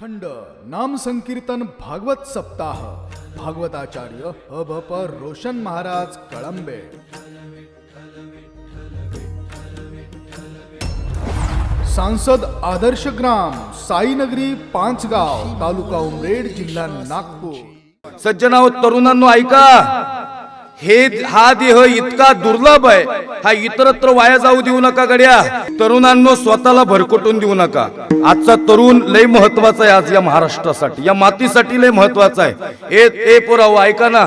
खंड नाम संकीर्तन भागवत सप्ताह. भागवताचार्य अभप रोशन महाराज कळंबे. सांसद आदर्श ग्राम साईनगरी पाचगाव तालुका उमरेड जिल्हा नागपूर. सज्जनाव तरुणांनो ऐका. हे हा देह इतका दुर्लभ आहे. हा इतरत्र वाया जाऊ देऊ नका गड्या. तरुणांनो स्वतःला भरकटून देऊ नका. आजचा तरुण लय महत्त्वाचा आहे आज या महाराष्ट्रासाठी. या मातीसाठी लय महत्त्वाचा आहे. ए ए पोराव ऐका ना.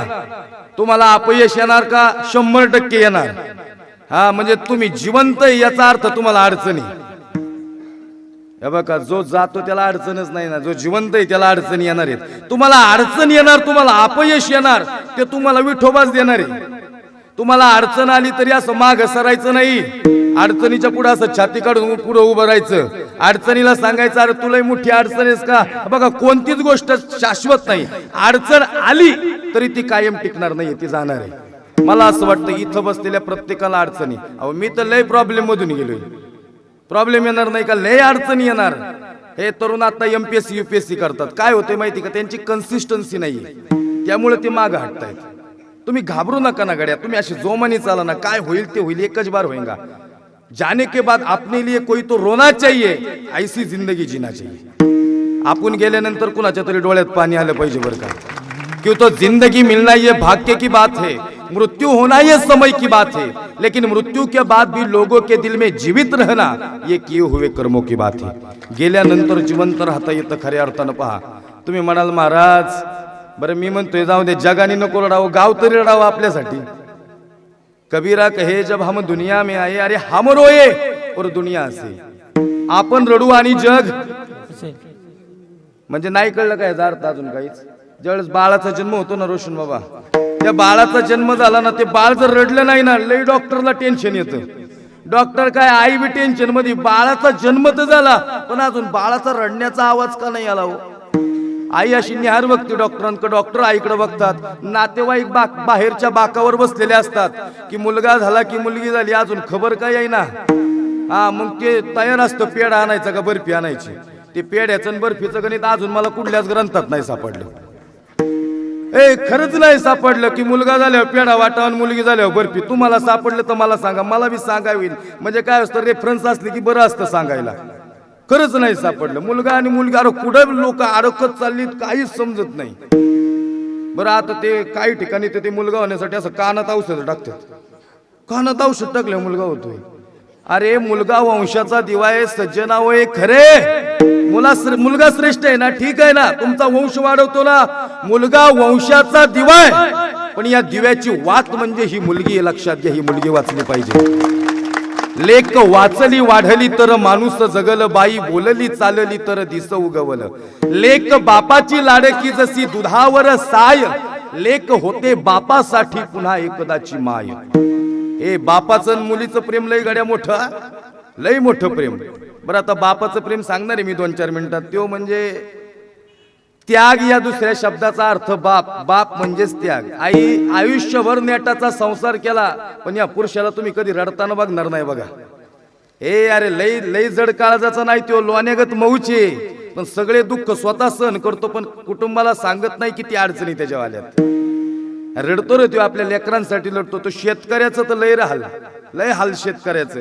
तुम्हाला अपयश येणार का? शंभर टक्के येणार. हा म्हणजे तुम्ही जिवंत आहे याचा अर्थ तुम्हाला अडचणी. हे बघा जो जातो त्याला अडचणच नाही ना. जो जिवंत आहे त्याला अडचणी येणार आहेत. तुम्हाला अडचण येणार तुम्हाला अपयश येणार. ते तुम्हाला विठोबाच देणार आहे. तुम्हाला अडचण आली तरी असं माग सरायचं नाही. अडचणीच्या पुढे असं छाती काढून पुढे उभं राहायचं. अडचणीला सांगायचं अरे तुला मोठी अडचण आहेस का? बघा कोणतीच गोष्ट शाश्वत नाही. अडचण आली तरी ती कायम टिकणार नाही ती जाणार आहे. मला असं वाटतं इथं बसलेल्या प्रत्येकाला अडचणी अहो मी तर लय प्रॉब्लेम मधून गेलोय. प्रॉब्लेम येणार नाही का? लय अडचणी येणार. हे तरुण आता एमपीएससी युपीएससी करतात. काय होते माहिती का? त्यांची कन्सिस्टन्सी नाही त्यामुळे ते माग हटतायत. तुम्ही घाबरू नका ना गड्या तुम्ही अशी जोमाने चाला ना काय होईल ते होईल एकच बार होईंगा. जाने के बाद अपने लिए कोई तो रोना चाहिए ऐसी जिंदगी जीना चाहिए. आपण गेल्यानंतर कुणाच्या तरी डोळ्यात पाणी आलं पाहिजे बरं का? क्यों तो जिंदगी मिलना ये भाग्य की बात है मृत्यू होना ये समय की बात है लेकिन मृत्यू के बाद भी लोगों के दिल में जीवित रहना ये किए हुए कर्मों की बात है. गेल्यानंतर जिवंत राहता येतं खऱ्या अर्थानं पहा. तुम्ही म्हणाल महाराज बरं मी म्हणतोय जाऊ दे जगाने नको रडावं गाव तरी रडावं आपल्यासाठी. कबीरा कहे जब हम दुनिया में आए अरे हम रोये और दुनिया असे आपण रडू आणि जग। म्हणजे नाही कळलं काय याचा अर्थ अजून काहीच? ज्यावेळेस बाळाचा जन्म होतो ना रोशन बाबा त्या बाळाचा जन्म झाला ना ते बाळ जर रडलं नाही ना लई डॉक्टरला टेन्शन येतं. डॉक्टर काय आई बी टेन्शनमध्ये बाळाचा जन्म तर झाला पण अजून बाळाचा रडण्याचा आवाज का नाही आला हो? आई अशी निहार बघते डॉक्टरांकडे. डॉक्टर आईकडे बघतात. नातेवाईक बाक बाहेरच्या बाकावर बसलेले असतात. की मुलगा झाला की मुलगी झाली अजून खबर काय येईना? हा मग ते तयार असतं पेढा आणायचा का बर्फी आणायची? ते पेढ्याचं आणि बर्फीचं गणित अजून मला कुठल्याच ग्रंथात नाही सापडलं. ए खरंच नाही सापडलं की मुलगा झाल्यावर पेढा वाटा आणि मुलगी झाल्यावर बर्फी. तुम्हाला सापडलं तर मला सांगा मला बी सांगावी म्हणजे काय असतं रेफरन्स असले की बरं असतं सांगायला. खरंच नाही सापडलं. मुलगा आणि मुलगी अरे कुठं लोक अडकत चाललीत काहीच समजत नाही. बरं आता ते काही ठिकाणी तर ते मुलगा होण्यासाठी असं कानात औषध टाकतात. कानात औषध टाकलं मुलगा होतोय. अरे मुलगा वंशाचा दिवा आहे सज्जना होय खरे. मुला मुलगा श्रेष्ठ आहे ना ठीक आहे ना तुमचा वंश वाढवतो ना. मुलगा वंशाचा दिवा आहे. पण या दिव्याची वात म्हणजे ही मुलगी लक्षात घ्या ही मुलगी वाचली पाहिजे. लेख वाचली वाढली तर माणूस जगल बाई बोलली चालली तर दिस उगवल लेख बापाची लाडकी जशी दुधावर साय लेख होते बापासाठी पुन्हा एकदाची माय. ए बापाचं मुलीचं प्रेम लय गड्या मोठं लय मोठं प्रेम. बरं आता बापाचं प्रेम सांगणार आहे मी दोन चार मिनिटात. तो म्हणजे त्याग या दुसऱ्या शब्दाचा अर्थ बाप. बाप म्हणजेच त्याग. आई आयुष्यभर नेटाचा संसार केला पण या पुरुषाला तुम्ही कधी रडताना बघणार नाही बघा. हे अरे लय लय जड काळजाचा नाही तो लोण्यागत मऊचे. पण सगळे दुःख स्वतः सहन करतो पण कुटुंबाला सांगत नाही किती अडचणी त्याच्या आल्यात रडतो रे तो आपल्या लेकरांसाठी लढतो तो शेतकऱ्याचं तर लय राहाल. लय हाल शेतकऱ्याचं.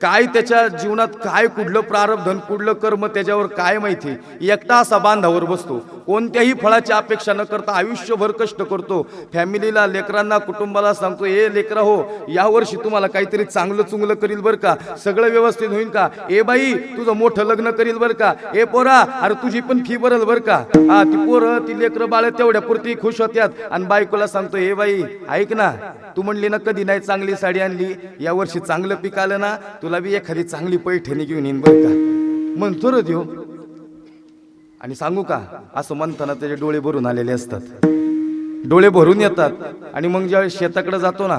काय त्याच्या जीवनात काय कुठलं प्रारब्ध कुठलं कर्म त्याच्यावर काय माहिती? एकटा असा बांधावर बसतो. कोणत्याही फळाची अपेक्षा न करता आयुष्यभर कष्ट करतो. फॅमिलीला लेकरांना कुटुंबाला सांगतो ए लेकरा हो या वर्षी तुम्हाला काहीतरी चांगलं चुंगलं करील बरं का? सगळं व्यवस्थित होईल का? ए बाई तुझं मोठं लग्न करील बरं का? ए पोरा अरे तुझी पण फी भरल बरं का? हा ती पोरं ती लेकरं बाळ तेवढ्या पुरती खुश होत्यात. आणि बायकोला सांगतो ए बाई ऐक ना तू म्हणली ना कधी नाही चांगली साडी आणली. या वर्षी चांगलं पीक आलं ना तुला बी एखादी चांगली पैठणी घेऊन येईन बरं का? म्हणतो रे देऊ आणि सांगू का असं म्हणताना त्याचे डोळे भरून आलेले असतात. डोळे भरून येतात आणि मग ज्यावेळेस शेताकडे जातो ना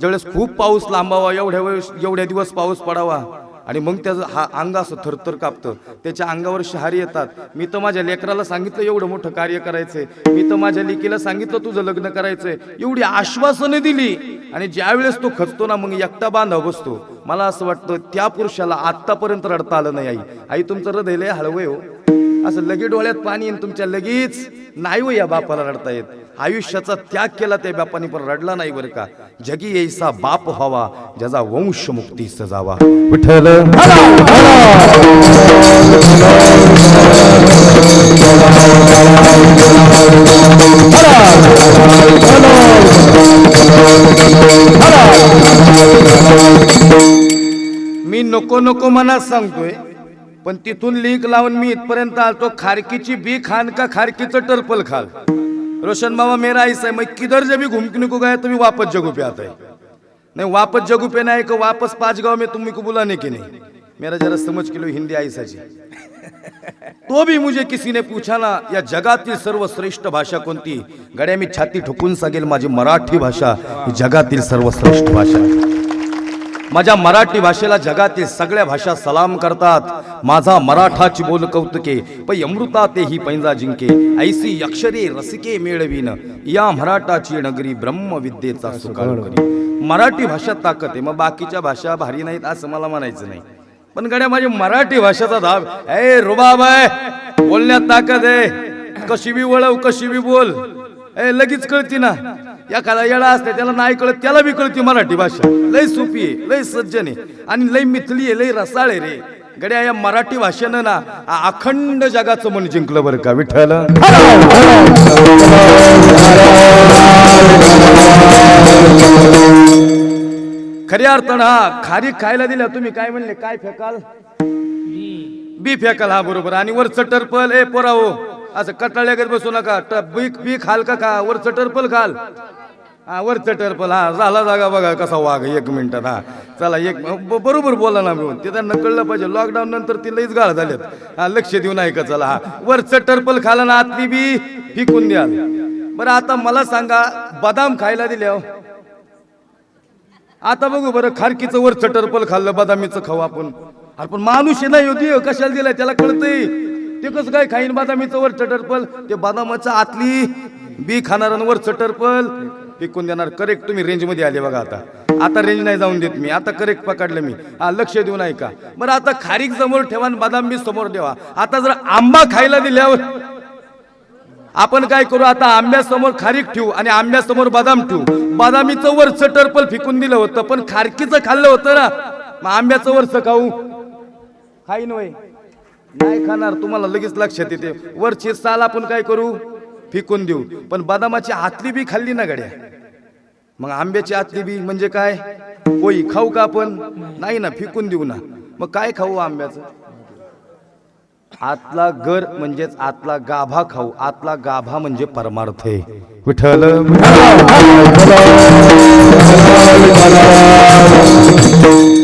ज्यावेळेस खूप पाऊस लांबावा एवढ्या वेळेस एवढ्या दिवस पाऊस पडावा आणि मग त्याचं हा अंग असं थरथर कापतं. त्याच्या अंगावर शहारी येतात. मी तर माझ्या लेकराला सांगितलं एवढं मोठं कार्य करायचंय. मी तर माझ्या लेकीला सांगितलं तुझं लग्न करायचंय. एवढी आश्वासनं दिली. आणि ज्यावेळेस तो खचतो ना मग एकटा बांधा बसतो. मला असं वाटतं त्या पुरुषाला आत्तापर्यंत रडता आलं नाही आई. आई तुमचं हृदय लय हळवं आहे हो. असं लगे डोळ्यात पाणी येईन तुमच्या लगेच नाही हो या बापाला रडता येत. आयुष्याचा त्याग केला त्या बापाने पण रडला नाही बरं का? जगी यायचा बाप व्हावा ज्याचा वंश मुक्ती सजावा. विठ्ठल मी नको नको मनात सांगतोय पण तिथून लीक लावून मी इथपर्यंत आलतो. खारकीची बी खान का खारकीचं टर्पल खाल. रोशन बाबा मेरा ऐसा है मैं किधर जब भी घूमने को गया तो वापस जगू पे आता है नहीं वापस जगुपे पे का वापस पांच गांव में तुम को बुलाने के नहीं? मेरा जरा समझ के लो हिंदी ऐसा जी. तो भी मुझे किसी ने पूछा ना या जगातील सर्वश्रेष्ठ भाषा कोणती? गड्या मी छाती ठोकून सांगेल माझी मराठी भाषा ही जगातील सर्वश्रेष्ठ भाषा आहे. माझ्या मराठी भाषेला जगातील सगळ्या भाषा सलाम करतात. माझा मराठाची बोल कौतुके. पै अमृता ते ही पैंजा जिंके. ऐसी अक्षरे रसिके मेळवीन. या मराठाची नगरी ब्रह्मविद्येचा सुकाळ करी. मराठी भाषा ताकद आहे. मग बाकीच्या भाषा भारी नाहीत असं मला म्हणायचं नाही. पण गड्या माझी मराठी भाषेचा धाव ए रुबाब आहे. बोलण्यात ताकद आहे. कशी बी वळव कशी बी बोल. लगेच कळती ना. एखादा येडा असते त्याला नाही कळत त्याला बी कळती मराठी भाषा. लय सोपी आहे लय सज्जन आहे. आणि लय मिथली आहे लय रसाळ आहे रे. गड्या या मराठी भाषेनं ना अखंड जगाचं मन जिंकलं बरं का विठ्ठल? खऱ्या अर्थानं हा खारी खायला दिल्या तुम्ही काय म्हणले काय फेकाल? बी फेकाल हा बरोबर. आणि वरचं टर्पल ए पोराओ असं कटाळ्यागत बसू नका. ट- बीक बी खाल का खा वरचं टर्पल खाल. हा वरचं टर्पल हा झाला जागा बघा कसा वाघ एक मिनिटात हा. चला एक बरोबर बोला ना मिळून. ते त्यांना कळलं पाहिजे. लॉकडाऊन नंतर ती लईच गाळ झाल्यात हा लक्ष देऊ नाही का चला हा. वरचं टर्पल खाला ना आतली बी फिकून द्याल. बरं आता मला सांगा बदाम खायला दिल्या हो? आता बघू बरं खारकीचं वर टर्पल खाल्लं बदामीचं खाऊ आपण. अरे पण माणूस आहे नाही होती कशाला दिलाय? त्याला कळतंय. ते कसं काय खाईन? बदामीचं वर चटरपल ते बदामाचं आतली बी खाणाऱ्यांवर चटरपल टर्पल पिकून देणार? करेक्ट तुम्ही रेंजमध्ये आले बघा आता. आता रेंज नाही जाऊन देत मी आता करेक्ट पकडलं मी. हा लक्ष देऊन ऐका. बरं आता खारीक समोर ठेवा आणि बदाम बी समोर ठेवा. आता जर आंबा खायला दिल्यावर आपण काय करू? आता आंब्यासमोर खारीक ठेवू आणि आंब्यासमोर बदाम ठेवू. बदामीचं वरचं टर्पल फेकून दिलं होतं पण खारकीचं खाल्लं होतं ना. मग आंब्याचं वरचं खाऊ. खाईन वय नाही खाणार? तुम्हाला लगेच लक्षात येते. वरची साल आपण काय करू? फेकून देऊ. पण बदामाची आतली बी खाल्ली ना गड्या. मग आंब्याची आतली बी म्हणजे काय? पोई खाऊ का आपण? नाही ना फेकून देऊ ना. मग काय खाऊ आंब्याचं? आतला गर म्हणजेच आतला गाभा खाऊ. आतला गाभा म्हणजे परमार्थ आहे. विठ्ठल.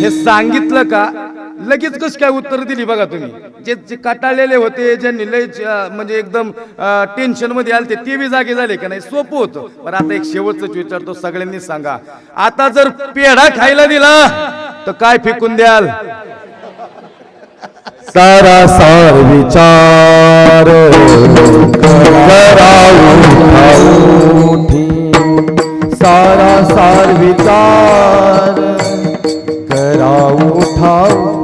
हे सांगितलं का? लगेच कस काय उत्तर दिली बघा तुम्ही? जे जे कटाळलेले होते ज्यांनी लय म्हणजे एकदम टेन्शनमध्ये आले ते बी जागे झाले का नाही? सोपं होतं. पण आता एक शेवटच विचारतो सगळ्यांनी सांगा. आता जर पेढा खायला दिला तर काय फेकून द्याल? सारा सार विचार सारा सार विचार करा उठाऊ.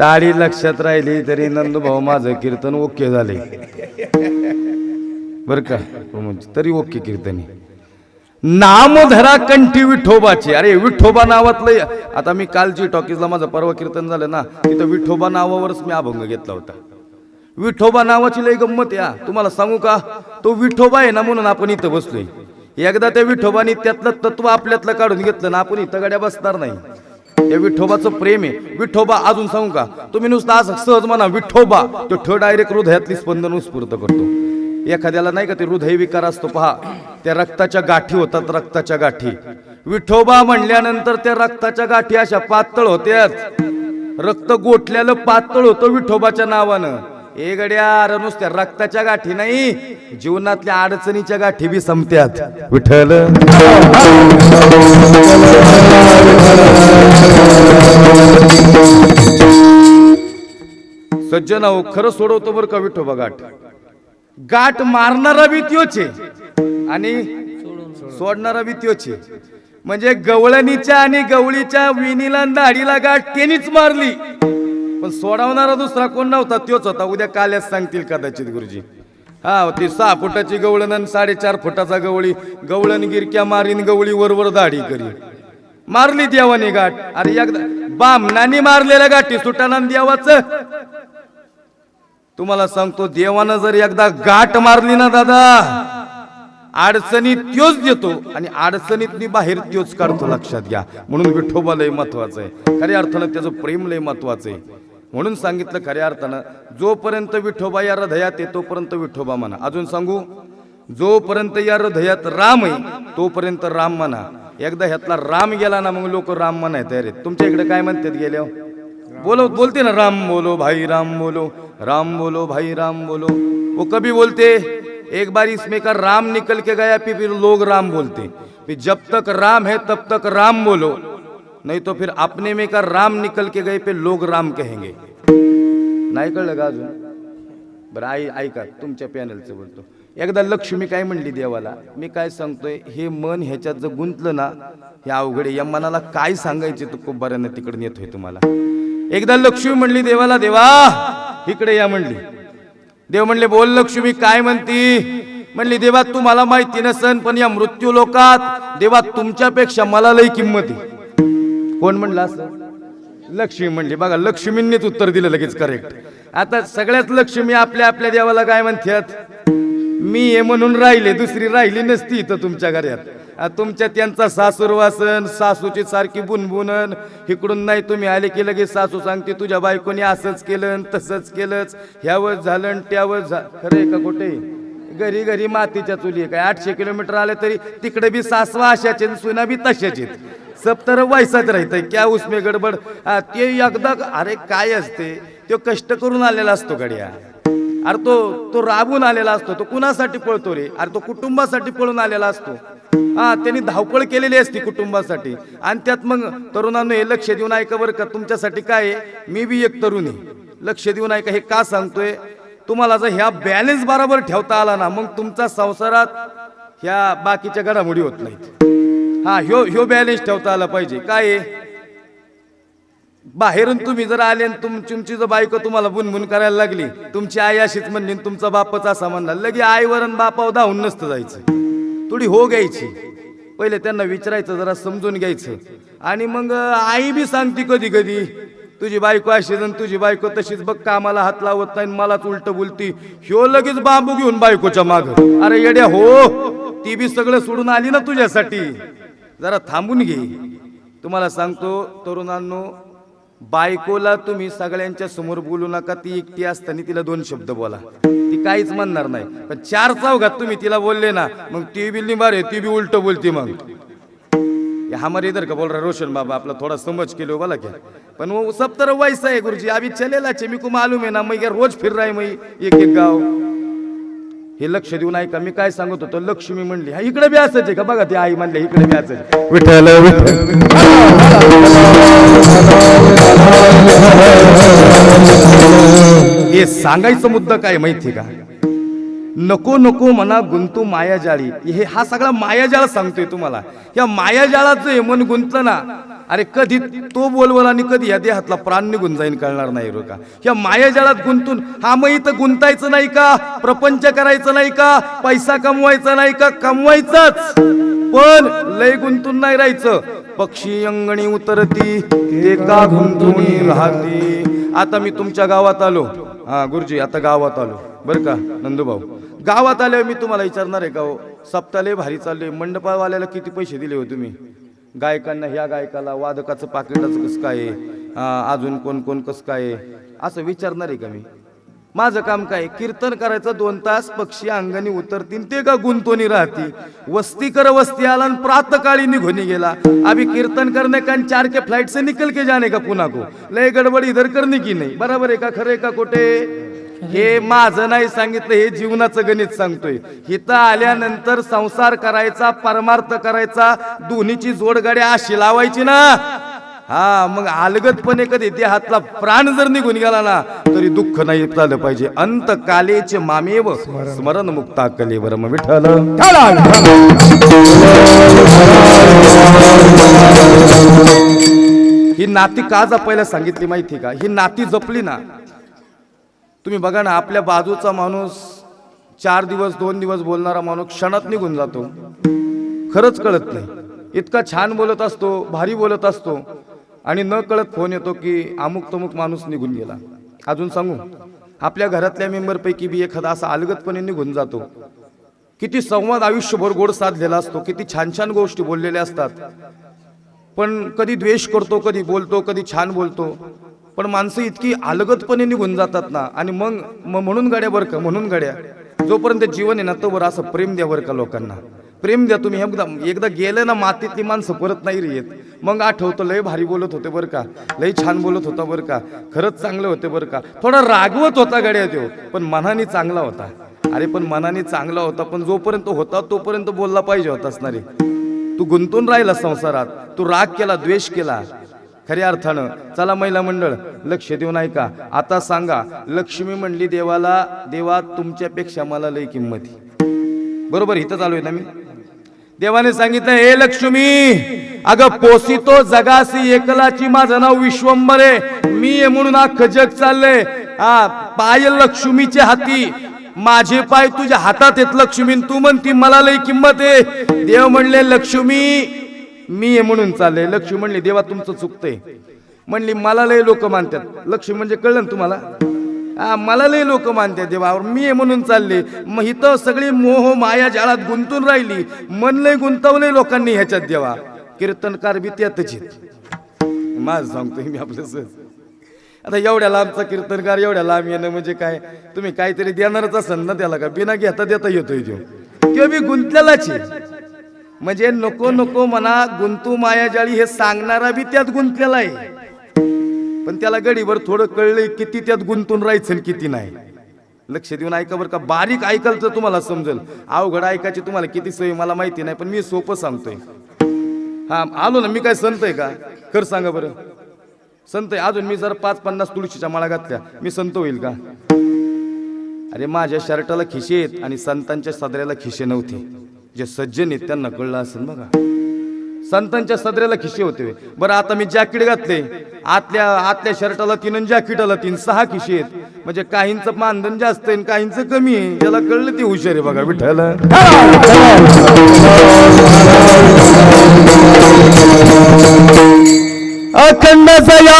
ताळी लक्षात राहिली तरी नंदभाऊ माझं कीर्तन ओके झाले. बर का? हो म्हणजे तरी ओके कीर्तनी. नामधरा कंठी विठोबाची. अरे विठोबा नावातलं आता मी कालची टॉकीजला माझं परवा कीर्तन झालं ना तिथं विठोबा नावावरच मी अभंग घेतला होता. विठोबा नावाची लई गंमत या. तुम्हाला सांगू का? तो विठोबा आहे ना म्हणून आपण इथं बसलोय. एकदा त्या विठोबानी त्यातलं तत्व आपल्यातलं काढून घेतलं ना आपण इथं गाड्या बसणार नाही. या विठोबाचं प्रेम आहे. विठोबा अजून सांगू का? तुम्ही नुसतं असं सहज म्हणा विठोबा तो ठ डायरेक्ट हृदयातली स्पंदन उत्स्फूर्त करतो. एखाद्याला नाही का ते हृदय विकार असतो पहा. त्या रक्ताच्या गाठी होतात रक्ताच्या गाठी. विठोबा म्हणल्यानंतर त्या रक्ताच्या गाठी अशा पातळ होत्यात. रक्त गोठल्यालं पातळ होतं विठोबाच्या नावानं. ए गड्यार नुसत्या रक्ताच्या गाठी नाही जीवनातल्या अडचणीच्या गाठी बी संपत्यात. विठ्ठल. सज्जन हो खरं सोडवतो बरं का विठोबा गाठ? गाठ मारणारा बी त्योच आणि सोडणारा बी त्योच म्हणजे गवळणीच्या आणि गवळीच्या विणीला दाढीला गाठ त्यांनीच मारली. पण सोडवणारा दुसरा कोण नव्हता त्योच होता. उद्या काल्यास सांगतील कदाचित गुरुजी. हा ती सहा फुटाची गवळण आणि साडेचार फुटाचा गवळी. गवळण गिरक्या मारीन गवळी वरवर दाढी करी मारली देवाने गाठ. अरे एकदा बामणाने मारलेल्या गाठी सुटाना देवाचं. तुम्हाला सांगतो देवानं जर एकदा गाठ मारली ना दादा अडचणीत त्योच देतो आणि अडचणीत बाहेर त्योच काढतो लक्षात घ्या. म्हणून विठोबा लय महत्वाचं आहे. खऱ्या अर्थानं त्याचं प्रेम लय महत्वाचं आहे. म्हणून सांगितलं खऱ्या अर्थानं जोपर्यंत विठोबा या हृदयात आहे तोपर्यंत विठोबा म्हणा. अजून सांगू? जोपर्यंत या हृदयात राम आहे तोपर्यंत राम म्हणा. एकदा ह्यातला राम गेला ना मग लोक राम म्हणाय तयार आहेत तुमच्या इकडे काय म्हणतात गेल्या हो? बोलो बोलते ना राम बोलो भाई राम बोलो राम बोलो भाई राम बोलो. वो कभी बोलते एक बार इसमें का राम निकल के गया फिर फिर लोग राम बोलते. फिर जब तक राम है तब तक राम बोलो। नहीं तो फिर अपने में का राम निकल के गए पे लोग राम कहेंगे। नाही कळलं का अजून बरं आई ऐका तुमच्या पॅनलचं बोलतो। एकदा लक्ष्मी काय म्हणली देवाला? मी काय सांगतोय हे मन ह्याच्यात जर गुंतलं ना हे अवघडे या मनाला काय सांगायचे तर खूप बऱ्यानं तिकडून येतोय तुम्हाला. एकदा लक्ष्मी म्हणली देवाला देवा इकडे या म्हणली. देव म्हणले बोल लक्ष्मी काय म्हणती? म्हणली देवा तुम्हाला माहिती नसन पण या मृत्यू लोकात देवा तुमच्यापेक्षा मला लई किंमत आहे. कोण म्हणलं असं? लक्ष्मी म्हणली. बघा लक्ष्मींनीच उत्तर दिलं लगेच करेक्ट आता सगळ्यात लक्ष्मी आपल्या आपल्या देवाला काय म्हणतात? मी हे म्हणून राहिले दुसरी राहिली नसती इथं तुमच्या घरात. तुमच्या त्यांचा सासूर वासन सासूची सारखी बुनबुनन. इकडून नाही तुम्ही आले की लगेच सासू सांगते तुझ्या बायकोने असंच केलं तसंच केलंच. ह्यावर झालं आणि त्यावर झा खरं का कुठे घरी घरी मातीच्या चुली आहे. काय आठशे किलोमीटर आले तरी तिकडे बी सासवा अशाचे सुना बी तशाचे सप्तर वैसाच राहतंय क्या उसमे गडबड. ते एकदा अरे काय असते? तो कष्ट करून आलेला असतो गड्या. अरे तो तो राबून आलेला असतो. तो कुणासाठी पळतो रे? अरे तो कुटुंबासाठी पळून आलेला असतो. हा त्यांनी धावपळ केलेली असती कुटुंबासाठी. आणि त्यात मग तरुणांनो हे लक्ष देऊन ऐका बरं का तुमच्यासाठी काय आहे? मी बी एक तरुण आहे. लक्ष देऊन ऐका हे का सांगतोय? तुम्हाला जर ह्या बॅलन्स बरोबर ठेवता आला ना मग तुमचा संसारात ह्या बाकीच्या घडामोडी होत नाहीत. हा ह्यो ह्यो बॅलन्स ठेवता आला पाहिजे. काय आहे? बाहेरून तुम्ही जर आले आणि तुम तुमची जर बायको तुम्हाला बुनबुन करायला लागली तुमची आई अशीच म्हणली आणि तुमचा बापच असा म्हणला लगे आईवर आणि बापावर धावून नसतं जायचं. थोडी हो घ्यायची. पहिले त्यांना विचारायचं जरा समजून घ्यायचं. आणि मग आई बी सांगते कधी कधी तुझी बायको अशी आणि तुझी बायको तशीच बघ कामाला हात लावत नाही आणि मलाच उलट बोलती. ह्यो लगेच बांबू घेऊन बायकोच्या माग. अरे येड्या हो ती बी सगळं सोडून आली ना तुझ्यासाठी. जरा थांबून घे. तुम्हाला सांगतो तरुणांनो बायकोला तुम्ही सगळ्यांच्या समोर बोलू नका. ती एकटी असताना तिला दोन शब्द बोला. ती काहीच म्हणणार नाही. पण चार चौघात तुम्ही तिला बोलले ना मग ती बी निबार आहे ती बी उलट बोलती मग. हमारे इधर का बोल रहा रोशन बाबा आपला थोड़ा समझ के लो बोला क्या? पण वो सब तरह वैसा है गुरुजी अभी चलेला छे मी को मालूम है ना मैं क्या रोज फिर रहा है मैं एक एक गाव। हे लक्ष देऊन ऐका मी काय सांगत होतो लक्ष्मी म्हणली हा इकडे बी आहे का? बघा ती आई म्हणली इकडे बी. विठ्ठल विठ्ठल. हे सांगायचा मुद्दा काय माहिती का? नको नको म्हणा गुंतू मायाजाळी. हे हा सगळा मायाजाळ सांगतोय तुम्हाला. या मायाजाळाचं हे मन गुंतलं ना अरे कधी तो बोलवल आणि कधी या देहातला प्राण निघून जाईन कळणार नाही रो का. या मायाजाळात गुंतून हा मग इथं गुंतायचं नाही का? प्रपंच करायचं नाही का? पैसा कमवायचा नाही का? कमवायचाच. पण लय गुंतून नाही राहायचं. पक्षी अंगणी उतरती ते का गुंतून राहती? आता मी तुमच्या गावात आलो. हा गुरुजी आता गावात आलो. बरं का नंदूभाऊ? गावात आल्यावर मी तुम्हाला विचारणार आहे का हो? सप्ताले भारी चालले मंडपावाल्याला किती पैसे दिले हो तुम्ही? गायकांना ह्या गायकाला वादकाचं पाकिटाचं कसं काय अजून कोण कोण कसं काय असं विचारणार आहे का मी? माझं काम काय कीर्तन करायचं दोन तास पक्षी अंगाने उतरतील ते का गुंतवणी राहती? वस्ती कर वस्ती आला आणि प्रातकाळी निघून गेला. अभी कीर्तन करने का चार के फ्लाइट से निकल के जाने का पुन्हा को? लय गडबड इधर करणे की नाही? बरोबर आहे का? खरं आहे का कुठे हे माझं नाही सांगितलं हे जीवनाचं गणित सांगतोय. इथं आल्यानंतर संसार करायचा परमार्थ करायचा दोन्हीची जोडगाड्या अशी लावायची ना. हा मग अलगतपणे कधी ते हातला प्राण जर निघून गेला ना तरी दुःख नाही झालं पाहिजे. अंत कालेचे मामेव स्मरण मुक्ता कलेवर मग विठल ही नाती का जपायला सांगितली माहिती का? ही नाती जपली ना तुम्ही बघा ना आपल्या बाजूचा माणूस चार दिवस दोन दिवस बोलणारा माणूस क्षणात निघून जातो. खरंच कळत नाही. इतका छान बोलत असतो भारी बोलत असतो आणि न कळत फोन येतो की अमुक तमुक माणूस निघून गेला. अजून सांगू आपल्या घरातल्या मेंबरपैकी बी एखादा असा अलगतपणे निघून जातो. किती संवाद आयुष्यभर गोड साधलेला असतो किती छान छान गोष्टी बोललेल्या असतात. पण कधी द्वेष करतो कधी बोलतो कधी छान बोलतो. पण माणसं इतकी अलगतपणे निघून जातात ना. आणि मग मग म्हणून गाड्या बरं का म्हणून गाड्या. जोपर्यंत जीवन आहे ना तोवर असं प्रेम द्या बरं का लोकांना. प्रेम द्या तुम्ही. एकदा एकदा गेलं ना मातीतली माणसं परत नाही रे येत. मग आठवतं लय भारी बोलत होते बरं का. लय छान बोलत होता बरं का. खरंच चांगलं होते बरं का. थोडा रागवत होता गाड्या तो पण मनाने चांगला होता. अरे पण मनाने चांगला होता पण जोपर्यंत होता तोपर्यंत बोलला पाहिजे होता असणारे तू गुंतून राहिला संसारात. तू राग केला द्वेष केला. खऱ्या अर्थानं. चला महिला मंडळ लक्ष देऊन ऐका. आता सांगा लक्ष्मी म्हणली देवाला देवा तुमच्यापेक्षा मला लय किंमत बरोबर इथं चालू आहे ना मी? देवाने सांगितलं हे लक्ष्मी अगं पोसितो जगासी एकलाची माझं नाव विश्वंबर आहे मी आहे म्हणून अख्खं जग चाललंय. हा पाय लक्ष्मीच्या हाती. माझे पाय तुझ्या हातात आहेत लक्ष्मी तू म्हणती मला लई किंमत आहे. देव म्हणले लक्ष्मी मी आहे म्हणून चालले. लक्ष्मी म्हणली देवा तुमचं चुकतंय. म्हणली मला लय लोक मानतात. लक्ष्मी म्हणजे कळलं ना तुम्हाला? हा मला लय लोक मानतात देवावर मी आहे म्हणून चालले. मग इथं सगळी मोह माया जाळात गुंतून राहिली. मन लय गुंतवलंय लोकांनी ह्याच्यात देवा. कीर्तनकार बी त्यातच माझ सांगतोय मी आपलं सहज आता एवढ्या लांबचा कीर्तनकार एवढ्या लांब येणं म्हणजे काय? तुम्ही काहीतरी देणारच असाल ना त्याला का? बिना घेता देता येतोय तो. किंवा बी गुंतलेलाच आहे. म्हणजे नको नको म्हणा गुंतू मायाजाळी हे सांगणारा बी त्यात गुंतलेला आहे. पण त्याला गडीवर थोडं कळलंय किती त्यात गुंतून राहायचं किती नाही. लक्ष देऊन ऐका बरं का बारीक ऐकाल तर तुम्हाला समजेल. अवघड ऐकायची तुम्हाला किती सोय मला माहिती नाही पण मी सोपं सांगतोय. हा आलो ना मी काय संत आहे का? खर सांगा बरं. संत आहे अजून मी जर पाच पन्नास तुळशीच्या माळा घातल्या. मी संत होईल का? अरे माझ्या शर्टाला खिशे आहेत आणि संतांच्या सदऱ्याला खिशे नव्हते. जे सज्जन आहेत त्यांना कळलं असेल बघा. संतांच्या सदऱ्याला खिशे होते. बरं आता मी जॅकेट घातले. आतल्या आतल्या शर्टाला तीन आणि जॅकेटाला तीन सहा खिशे आहेत. म्हणजे काहींचं मानधन जास्त आहे आणि काहींचं कमी आहे. त्याला कळलं ते हुशार आहे बघा विठ्ठल. अखंड सया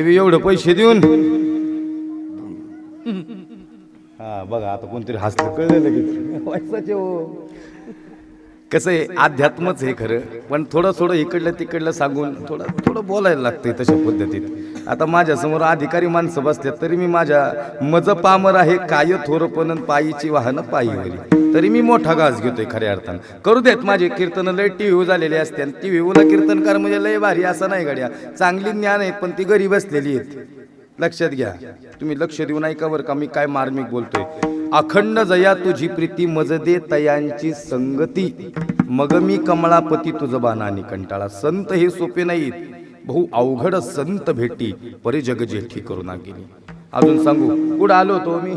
ते बी एवढं पैसे देऊन. हा बघा आता कोणतरी हसलं कळलं लगेच. पैसाचे हो. कसं आहे अध्यात्मच आहे खरं पण थोडं थोडं इकडलं तिकडलं सांगून थोडं थोडं बोलायला लागतंय तशा पद्धतीत. आता माझ्यासमोर अधिकारी माणसं बसल्यात तरी मी माझ्या मज पामर आहे काय थोरपण पायीची वाहनं पायीवरी. तरी मी मोठा घास घेतोय खऱ्या अर्थानं. करू देत माझे कीर्तन लय टी व्ही झालेले असते आणि टी व्हीला कीर्तनकार म्हणजे लय भारी असं नाही गड्या. चांगली ज्ञान आहेत पण ती घरी बसलेली आहेत. लक्षात घ्या. तुम्ही लक्ष देऊ ऐका बरं का मी काय मार्मिक बोलतोय. अखंड जया तुझी प्रीती मजदे तयांची संगती. मग मी कमळापती तुझ बानानी कंटाळा. संत हे सोपे नाहीत. बहु अवघड संत भेटी. परी जग जेठी करुणा गेली अजून सांगू कुठं आलो होतो मी?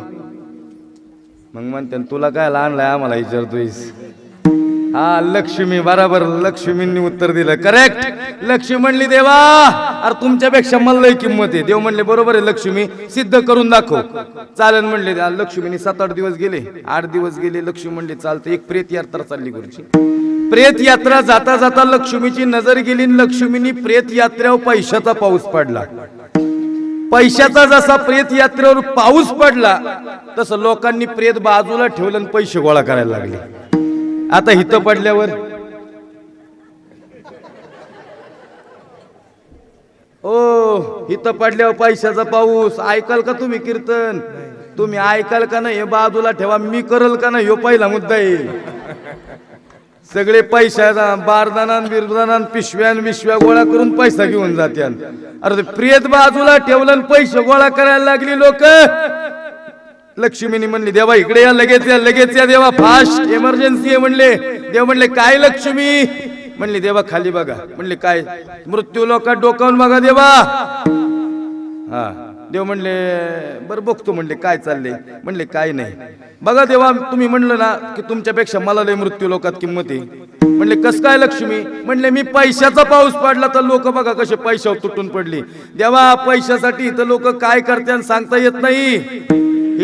मग म्हणते तुला काय लहान आम्हाला विचारतोयस हा लक्ष्मी बराबर लक्ष्मींनी उत्तर दिलं. करेक्ट लक्ष्मी म्हणली देवा अरे तुमच्यापेक्षा मला किंमत आहे. देव म्हणले बरोबर आहे लक्ष्मी सिद्ध करून दाखव. चालन म्हणले लक्ष्मीने सात आठ दिवस गेले. आठ दिवस गेले लक्ष्मी म्हणले चालतं एक प्रेत यात्रा चालली गुरुची प्रेत यात्रा जाता जाता लक्ष्मीची नजर गेली आणि लक्ष्मीनी प्रेत यात्रेवर पैशाचा पाऊस पडला. पैशाचा जसा प्रेत यात्रेवर पाऊस पडला तसं लोकांनी प्रेत बाजूला ठेवलं आणि पैसे गोळा करायला लागले. आता हिथं पडल्यावर? ओ हिथं पडल्यावर पैशाचा पाऊस. ऐकाल का तुम्ही कीर्तन? तुम्ही ऐकाल का नाही? हे बाजूला ठेवा. मी करल का नाही? ह्यो पहिला मुद्दा येईल. सगळे पैशा बारदानान बिरदानान पिशव्यान विश्व्या गोळा करून पैसा घेऊन जात्यान. अरे ते प्रियत बाजूला ठेवलं पैसे गोळा करायला लागली लोक. लक्ष्मीनी म्हणली देवा इकडे या लगेच या लगेच या देवा फास्ट इमर्जन्सी आहे म्हणले. देव म्हणले काय लक्ष्मी? म्हणले देवा खाली बघा. म्हणले काय? मृत्यू लोक डोकावून बघा देवा. हा. देव म्हणले बरं बघतो म्हणले काय चालले म्हणले काय नाही. बघा देवा तुम्ही म्हणलं ना की तुमच्यापेक्षा मला लय मृत्यू लोकात किंमत आहे. म्हणले कस काय लक्ष्मी? म्हणले मी पैशाचा पाऊस पडला तर लोक बघा कसे पैशावर तुटून पडली. देवा पैशासाठी इथं लोक काय करते आणि सांगता येत नाही.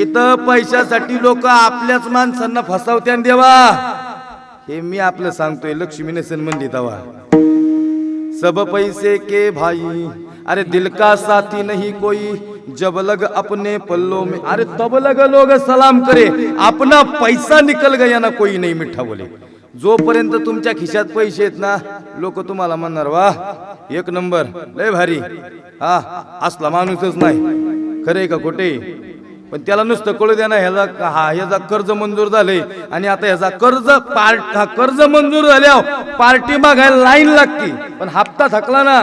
इथं पैशासाठी लोक आपल्याच माणसांना फसावते आणि देवा. हे मी आपलं सांगतोय लक्ष्मी नसेल म्हणली तवा सब पैसे के भाई अरे दिल का साथी नहीं कोई जब लग अपने पल्लों में अरे तब लग लोग सलाम करे। अपना पैसा निकल गया ना कोई नहीं मिठा बोले जोपर्यंत तुमच्या खिशात पैसे आहेत ना लोक तुम्हाला म्हणणार वा एक नंबर लय भारी. हा असला माणूसच नाही. खरे का खोटे? पण त्याला नुसतं कळू द्या ना ह्याचा हा ह्याचा कर्ज मंजूर झाले. आणि आता ह्याचा कर्ज पार्ट हा कर्ज मंजूर झाल्यावर पार्टी मागायला लाईन लागते. पण हप्ता थकला ना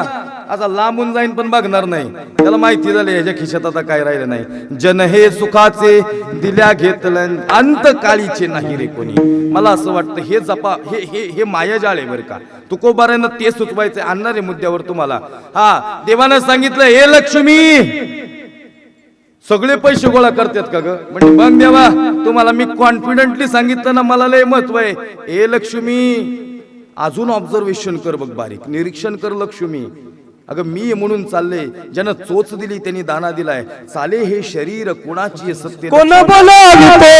असा लांबून जाईन पण बघणार नाही. त्याला माहिती झाली याच्या खिशात आता काय राहिलं नाही. जन हे सुखाचे दिल्या घेतलं अंत काळीचे नाही रे कोणी. मला असं वाटतं हे जपा हे हे हे माया जाळे बरं का. तुकोबाऱ्यानं ते सुचवायचे आणणारे मुद्द्यावर तुम्हाला. हा देवानं सांगितलं हे लक्ष्मी सगळे पैसे गोळा करतात का ग? म्हणजे बघ देवा तुम्हाला मी कॉन्फिडेंटली सांगितलं ना मला लय महत्त्व आहे. हे लक्ष्मी अजून ऑब्झर्वेशन कर बघ बारीक. निरीक्षण कर लक्ष्मी. अगं मी म्हणून चालले ज्यानं चोच दिली त्यांनी दाना दिलाय. चाले हे शरीर कोणाची सत्य कोण बोलावितो?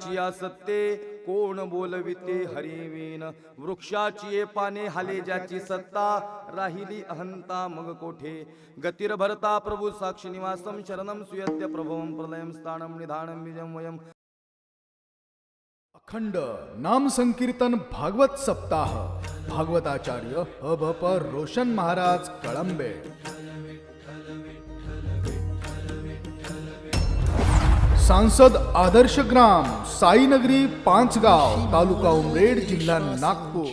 कोणाची असत्ते कोण बोलविते हरिवीन वृक्षाची ये पाने हाले ज्याची सत्ता राहिली अहंता मग कोठे? गतीर भरता प्रभू साक्षी निवासम शरणम सुयत्य प्रभवम प्रलयम स्थानम निधानम विजम वयम। अखंड नाम संकीर्तन भागवत सप्ताह। भागवताचार्य ह भ रोशन महाराज कळंबे। सांसद आदर्श ग्राम साईनगरी पाचगाव तालुका उमरेड जिल्हा नागपूर।